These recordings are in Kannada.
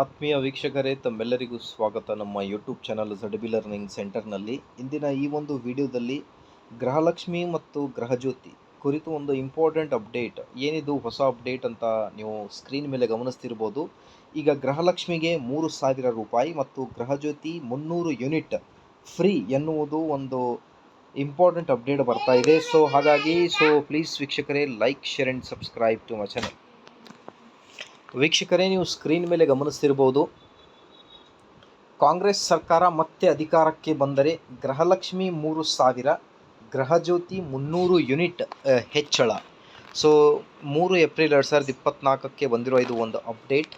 ಆತ್ಮೀಯ ವೀಕ್ಷಕರೇ, ತಮ್ಮೆಲ್ಲರಿಗೂ ಸ್ವಾಗತ. ನಮ್ಮ ಯೂಟ್ಯೂಬ್ ಚಾನಲ್ ಝಡ್ಬಿ ಲರ್ನಿಂಗ್ ಸೆಂಟರ್ನಲ್ಲಿ ಇಂದಿನ ಈ ಒಂದು ವಿಡಿಯೋದಲ್ಲಿ ಗೃಹಲಕ್ಷ್ಮಿ ಮತ್ತು ಗೃಹಜ್ಯೋತಿ ಕುರಿತು ಒಂದು ಇಂಪಾರ್ಟೆಂಟ್ ಅಪ್ಡೇಟ್ ಏನಿದು ಹೊಸ ಅಪ್ಡೇಟ್ ಅಂತ ನೀವು ಸ್ಕ್ರೀನ್ ಮೇಲೆ ಗಮನಿಸ್ತಿರ್ಬೋದು. ಈಗ ಗೃಹಲಕ್ಷ್ಮಿಗೆ ಮೂರು ಸಾವಿರ ರೂಪಾಯಿ ಮತ್ತು ಗೃಹಜ್ಯೋತಿ ಮುನ್ನೂರು ಯೂನಿಟ್ ಫ್ರೀ ಎನ್ನುವುದು ಒಂದು ಇಂಪಾರ್ಟೆಂಟ್ ಅಪ್ಡೇಟ್ ಬರ್ತಾ ಇದೆ. ಸೊ ಹಾಗಾಗಿ ಸೊ ಪ್ಲೀಸ್ ವೀಕ್ಷಕರೇ like share and subscribe to my channel ವೀಕ್ಷಕರೇ, ನೀವು ಸ್ಕ್ರೀನ್ ಮೇಲೆ ಗಮನಿಸ್ತಿರ್ಬೋದು. ಕಾಂಗ್ರೆಸ್ ಸರ್ಕಾರ ಮತ್ತೆ ಅಧಿಕಾರಕ್ಕೆ ಬಂದರೆ ಗೃಹಲಕ್ಷ್ಮಿ ಮೂರು ಸಾವಿರ, ಗೃಹಜ್ಯೋತಿ ಮುನ್ನೂರು ಯೂನಿಟ್ ಹೆಚ್ಚಳ. ಸೊ ಮೂರು ಏಪ್ರಿಲ್ ಎರಡು ಸಾವಿರದ ಇಪ್ಪತ್ತ್ನಾಲ್ಕಕ್ಕೆ ಬಂದಿರೋ ಇದು ಒಂದು ಅಪ್ಡೇಟ್.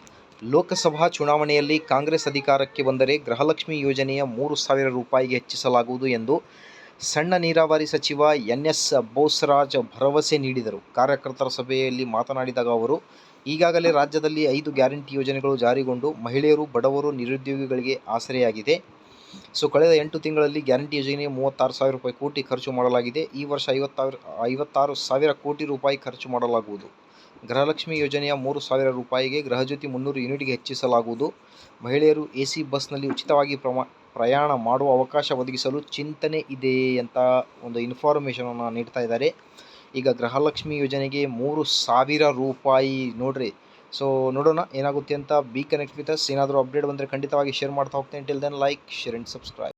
ಲೋಕಸಭಾ ಚುನಾವಣೆಯಲ್ಲಿ ಕಾಂಗ್ರೆಸ್ ಅಧಿಕಾರಕ್ಕೆ ಬಂದರೆ ಗೃಹಲಕ್ಷ್ಮಿ ಯೋಜನೆಯ ಮೂರು ಸಾವಿರ ರೂಪಾಯಿಗೆ ಹೆಚ್ಚಿಸಲಾಗುವುದು ಎಂದು ಸಣ್ಣ ನೀರಾವರಿ ಸಚಿವ ಎನ್ ಎಸ್ ಬೋಸರಾಜ್ ಭರವಸೆ ನೀಡಿದರು. ಕಾರ್ಯಕರ್ತರ ಸಭೆಯಲ್ಲಿ ಮಾತನಾಡಿದಾಗ ಅವರು, ಈಗಾಗಲೇ ರಾಜ್ಯದಲ್ಲಿ ಐದು ಗ್ಯಾರಂಟಿ ಯೋಜನೆಗಳು ಜಾರಿಗೊಂಡು ಮಹಿಳೆಯರು, ಬಡವರು, ನಿರುದ್ಯೋಗಿಗಳಿಗೆ ಆಸರೆಯಾಗಿದೆ. ಸೊ ಕಳೆದ ಎಂಟು ತಿಂಗಳಲ್ಲಿ ಗ್ಯಾರಂಟಿ ಯೋಜನೆಗೆ ಮೂವತ್ತಾರು ಸಾವಿರ ರೂಪಾಯಿ ಕೋಟಿ ಖರ್ಚು ಮಾಡಲಾಗಿದೆ. ಈ ವರ್ಷ ಐವತ್ತಾರು ಐವತ್ತಾರು ಸಾವಿರ ಕೋಟಿ ರೂಪಾಯಿ ಖರ್ಚು ಮಾಡಲಾಗುವುದು. ಗೃಹಲಕ್ಷ್ಮಿ ಯೋಜನೆಯ ಮೂರು ಸಾವಿರ ರೂಪಾಯಿಗೆ ಗೃಹಜ್ಯೋತಿ ಮುನ್ನೂರು ಯೂನಿಟ್ಗೆ ಹೆಚ್ಚಿಸಲಾಗುವುದು. ಮಹಿಳೆಯರು ಎ ಸಿ ಬಸ್ನಲ್ಲಿ ಉಚಿತವಾಗಿ ಪ್ರಮಾ, ಪ್ರಯಾಣ ಮಾಡುವ ಅವಕಾಶ ಒದಗಿಸಲು ಚಿಂತನೆ ಇದೆ ಅಂತ ಒಂದು ಇನ್ಫಾರ್ಮೇಷನನ್ನು ನೀಡ್ತಾ ಇದ್ದಾರೆ. ಈಗ ಗೃಹಲಕ್ಷ್ಮಿ ಯೋಜನೆಗೆ ಮೂರು ಸಾವಿರ ರೂಪಾಯಿ ನೋಡ್ರಿ ಸೊ ನೋಡೋಣ, ಏನಾಗುತ್ತೆ ಅಂತ ಬಿ ಕನೆಕ್ಟ್ ವಿತ್ ಅಸ್ ಏನಾದರೂ ಅಪ್ಡೇಟ್ ಬಂದರೆ ಖಂಡಿತವಾಗಿ ಶೇರ್ ಮಾಡ್ತಾ ಹೋಗ್ತೀನಿ. Till then like share and subscribe